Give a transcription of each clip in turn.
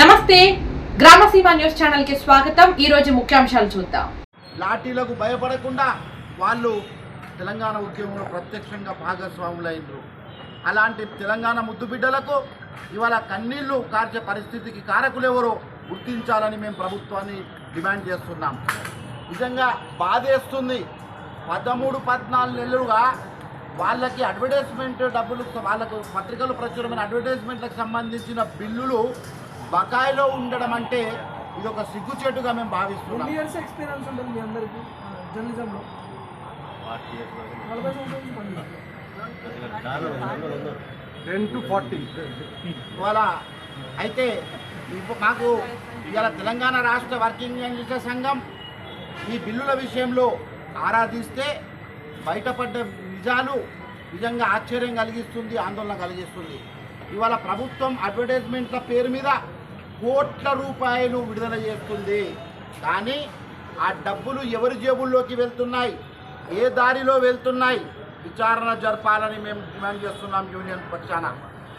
నమస్తే. గ్రామసీమ న్యూస్ ఛానల్కి స్వాగతం. ఈ రోజు ముఖ్యాంశాలు చూద్దాం. లాఠీలకు భయపడకుండా వాళ్ళు తెలంగాణ ఉద్యమంలో ప్రత్యక్షంగా భాగస్వాములైనరు అలాంటి తెలంగాణ ముద్దు బిడ్డలకు ఇవాళ కన్నీళ్ళు కార్చే పరిస్థితికి కారకులెవరో గుర్తించాలని మేము ప్రభుత్వాన్ని డిమాండ్ చేస్తున్నాం. నిజంగా బాధేస్తుంది. పదమూడు పద్నాలుగు నెలలుగా వాళ్ళకి అడ్వర్టైజ్మెంట్ డబ్బులు వాళ్ళకు పత్రికలు ప్రచురమైన అడ్వర్టైజ్మెంట్లకు సంబంధించిన బిల్లులు బకాయిలో ఉండడం అంటే ఇది ఒక సిగ్గుచేటుగా మేము భావిస్తున్నాం. ఇయర్స్ ఎక్స్పీరియన్స్ ఉంటుంది మీ అందరికి జర్నలిజంలో టెన్ టు ఫార్టీ. ఇవాళ అయితే ఇప్పుడు మాకు ఇవాళ తెలంగాణ రాష్ట్ర వర్కింగ్ జర్నలిస్టుల సంఘం ఈ బిల్లుల విషయంలో ఆరాధిస్తే బయటపడ్డ నిజాలు నిజంగా ఆశ్చర్యం కలిగిస్తుంది ఆందోళన కలిగిస్తుంది. ఇవాళ ప్రభుత్వం అడ్వర్టైజ్మెంట్ల పేరు మీద కోట్ల రూపాయలు విడుదల చేస్తుంది. కానీ ఆ డబ్బులు ఎవరి జేబుల్లోకి వెళ్తున్నాయి? ఏ దారిలో వెళ్తున్నాయి? విచారణ జరపాలని మేము డిమాండ్ చేస్తున్నాం యూనియన్ పక్షాన.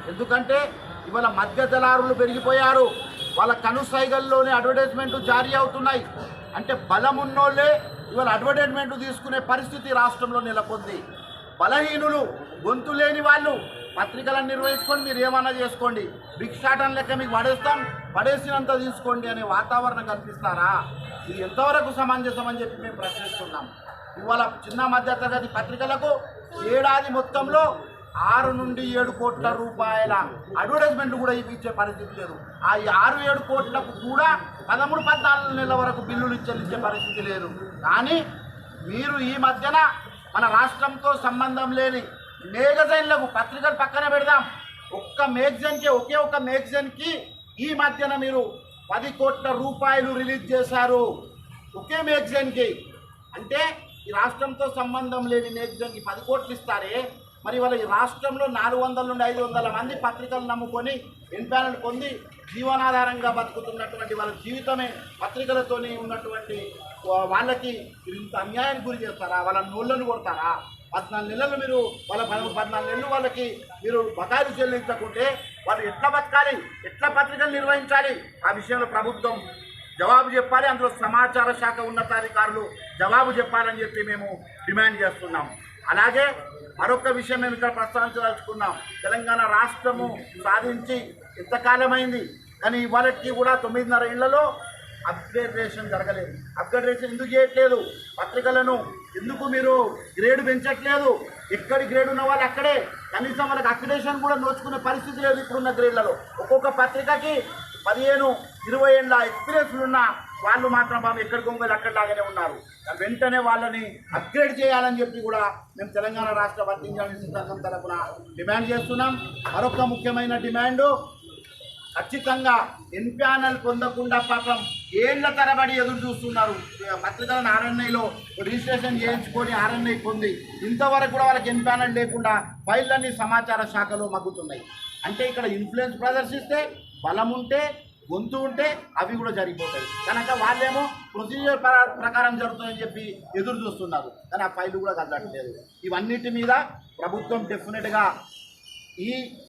ఎందుకంటే ఇవాళ మధ్య దళారులు పెరిగిపోయారు. వాళ్ళ కనుసైగల్లోనే అడ్వర్టైజ్మెంట్ జారీ అవుతున్నాయి. అంటే బలం ఉన్నోళ్ళే ఇవాళ అడ్వర్టైజ్మెంట్ తీసుకునే పరిస్థితి రాష్ట్రంలో నెలకొంది. బలహీనులు గొంతు లేని వాళ్ళు పత్రికలను నిర్వహించుకొని మీరు ఏమన్నా చేసుకోండి. భిక్షాటం లెక్క మీకు పడేస్తాం. పడేసినంత తీసుకోండి అనే వాతావరణం కల్పిస్తారా? ఇది ఎంతవరకు సమంజసం అని చెప్పి మేము ప్రశ్నిస్తున్నాం. ఇవాళ చిన్న మధ్య తరగతి పత్రికలకు ఏడాది మొత్తంలో ఆరు నుండి ఏడు కోట్ల రూపాయల అడ్వర్టైజ్మెంట్ కూడా ఇచ్చే పరిస్థితి లేదు. ఆ ఆరు ఏడు కోట్లకు కూడా పదమూడు పద్నాలుగు నెలల వరకు బిల్లులు చెల్లించే పరిస్థితి లేదు. కానీ మీరు ఈ మధ్యన మన రాష్ట్రంతో సంబంధం లేని మేగజైన్లకు పత్రికలు పక్కన పెడదాం. ఒక్క మేగజైన్కి ఒకే ఒక్క మేగజైన్కి ఈ మధ్యన మీరు పది కోట్ల రూపాయలు రిలీజ్ చేశారు. ఒకే మేగజైన్కి. అంటే ఈ రాష్ట్రంతో సంబంధం లేని మేగజైన్కి పది కోట్లు ఇస్తారే. మరి వాళ్ళ ఈ రాష్ట్రంలో నాలుగు వందల నుండి ఐదు వందల మంది పత్రికలు నమ్ముకొని ఎంపానల్ పొంది జీవనాధారంగా బతుకుతున్నటువంటి వాళ్ళ జీవితమే పత్రికలతోనే ఉన్నటువంటి వాళ్ళకి ఇంత అన్యాయానికి గురి చేస్తారా? వాళ్ళ నోళ్ళను కొడతారా? పద్నాలుగు నెలలు మీరు వాళ్ళ పద్నాలుగు నెలలు వాళ్ళకి మీరు బకాయిలు చెల్లించకుంటే వాళ్ళు ఎట్లా బతకాలి? ఎట్లా పత్రికలు నిర్వహించాలి? ఆ విషయంలో ప్రభుత్వం జవాబు చెప్పాలి. అందులో సమాచార శాఖ ఉన్నతాధికారులు జవాబు చెప్పాలని చెప్పి మేము డిమాండ్ చేస్తున్నాం. అలాగే మరొక విషయం మేము ఇక్కడ ప్రస్తావించదలుచుకున్నాం. తెలంగాణ రాష్ట్రము సాధించి ఎంతకాలమైంది కానీ ఇవాళకి కూడా తొమ్మిదిన్నర ఇళ్ళలో అప్గ్రేడేషన్ జరగలేదు. అప్గ్రేడేషన్ ఎందుకు చేయట్లేదు? పత్రికలను ఎందుకు మీరు గ్రేడ్ పెంచట్లేదు? ఎక్కడి గ్రేడ్ ఉన్న వాళ్ళు అక్కడే. కనీసం వాళ్ళకి అప్గ్రేషన్ కూడా నోచుకునే పరిస్థితి లేదు ఇప్పుడున్న గ్రేడ్లలో. ఒక్కొక్క పత్రికకి పదిహేను ఇరవై ఏళ్ళ ఎక్స్పీరియన్స్లు ఉన్న వాళ్ళు మాత్రం బాబు ఎక్కడి కొంగలు అక్కడలాగానే ఉన్నారు. వెంటనే వాళ్ళని అప్గ్రేడ్ చేయాలని చెప్పి కూడా మేము తెలంగాణ రాష్ట్ర వర్తించాలని జర్నలిస్ట్ సంఘం తరఫున డిమాండ్ చేస్తున్నాం. మరొక ముఖ్యమైన డిమాండు ఖచ్చితంగా ఎన్ప్యానల్ పొందకుండా పాపం ఏళ్ళ తరబడి ఎదురు చూస్తున్నారు. పత్రికలను ఆర్ఎన్ఐలో రిజిస్ట్రేషన్ చేయించుకొని ఆర్ఎన్ఐ పొంది ఇంతవరకు కూడా వాళ్ళకి ఎన్ప్యానల్ లేకుండా ఫైళ్ళన్నీ సమాచార శాఖలో మగ్గుతున్నాయి. అంటే ఇక్కడ ఇన్ఫ్లుయెన్స్ ప్రదర్శిస్తే బలం ఉంటే గొంతు ఉంటే అవి కూడా జరిగిపోతాయి. కనుక వాళ్ళేమో ప్రొసీజర్ ప్ర- ప్రకారం జరుగుతుందని చెప్పి ఎదురు చూస్తున్నారు. కానీ ఆ ఫైల్ కూడా కదలట్లేదు ఇవన్నిటి మీద ప్రభుత్వం డెఫినెట్గా ఈ